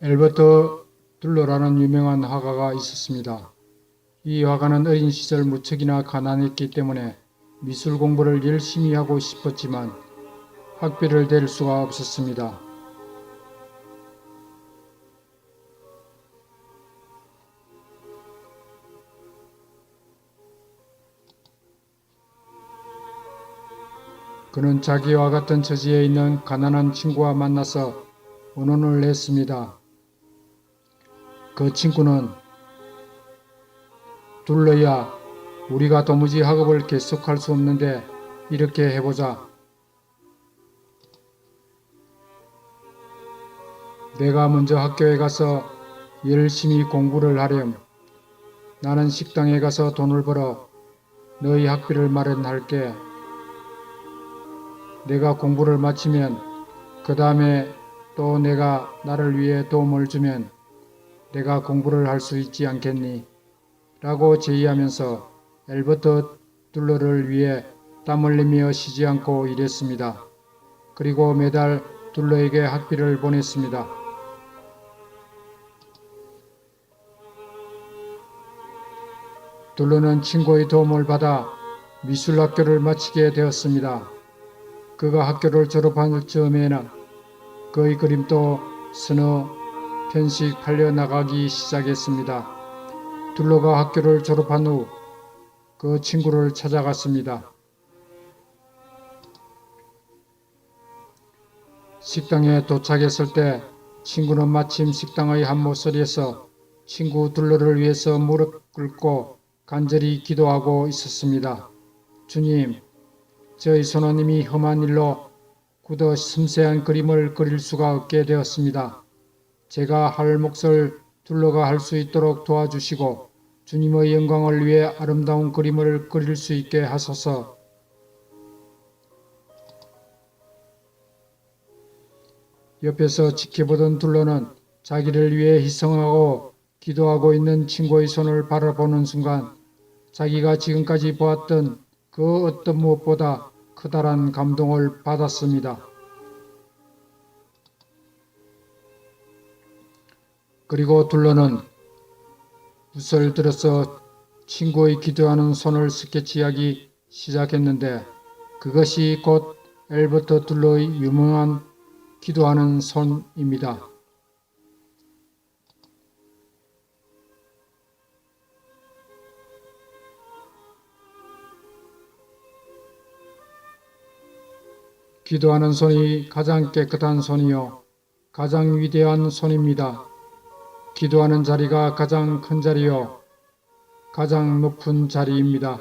엘버트 둘러라는 유명한 화가가 있었습니다. 이 화가는 어린 시절 무척이나 가난했기 때문에 미술 공부를 열심히 하고 싶었지만 학비를 댈 수가 없었습니다. 그는 자기와 같은 처지에 있는 가난한 친구와 만나서 의논을 했습니다. 그 친구는 둘러야 우리가 도무지 학업을 계속할 수 없는데 이렇게 해보자. 내가 먼저 학교에 가서 열심히 공부를 하렴. 나는 식당에 가서 돈을 벌어 너희 학비를 마련할게. 내가 공부를 마치면 그 다음에 또 내가 나를 위해 도움을 주면 내가 공부를 할 수 있지 않겠니? 라고 제의하면서 엘버트 둘러를 위해 땀을 내며 쉬지 않고 일했습니다. 그리고 매달 둘러에게 학비를 보냈습니다. 둘러는 친구의 도움을 받아 미술학교를 마치게 되었습니다. 그가 학교를 졸업할 즈음에는 그의 그림도 서너 편씩 팔려 나가기 시작했습니다. 둘러가 학교를 졸업한 후 그 친구를 찾아갔습니다. 식당에 도착했을 때 친구는 마침 식당의 한 모서리에서 친구 둘러를 위해서 무릎 꿇고 간절히 기도하고 있었습니다. 주님, 저희 선원님이 험한 일로 굳어 섬세한 그림을 그릴 수가 없게 되었습니다. 제가 할 몫을 둘러가 할 수 있도록 도와주시고 주님의 영광을 위해 아름다운 그림을 그릴 수 있게 하소서. 옆에서 지켜보던 둘러는 자기를 위해 희생하고 기도하고 있는 친구의 손을 바라보는 순간 자기가 지금까지 보았던 그 어떤 무엇보다 커다란 감동을 받았습니다. 그리고 둘러는 붓을 들어서 친구의 기도하는 손을 스케치하기 시작했는데 그것이 곧 엘버트 둘러의 유명한 기도하는 손입니다. 기도하는 손이 가장 깨끗한 손이요. 가장 위대한 손입니다. 기도하는 자리가 가장 큰 자리요. 가장 높은 자리입니다.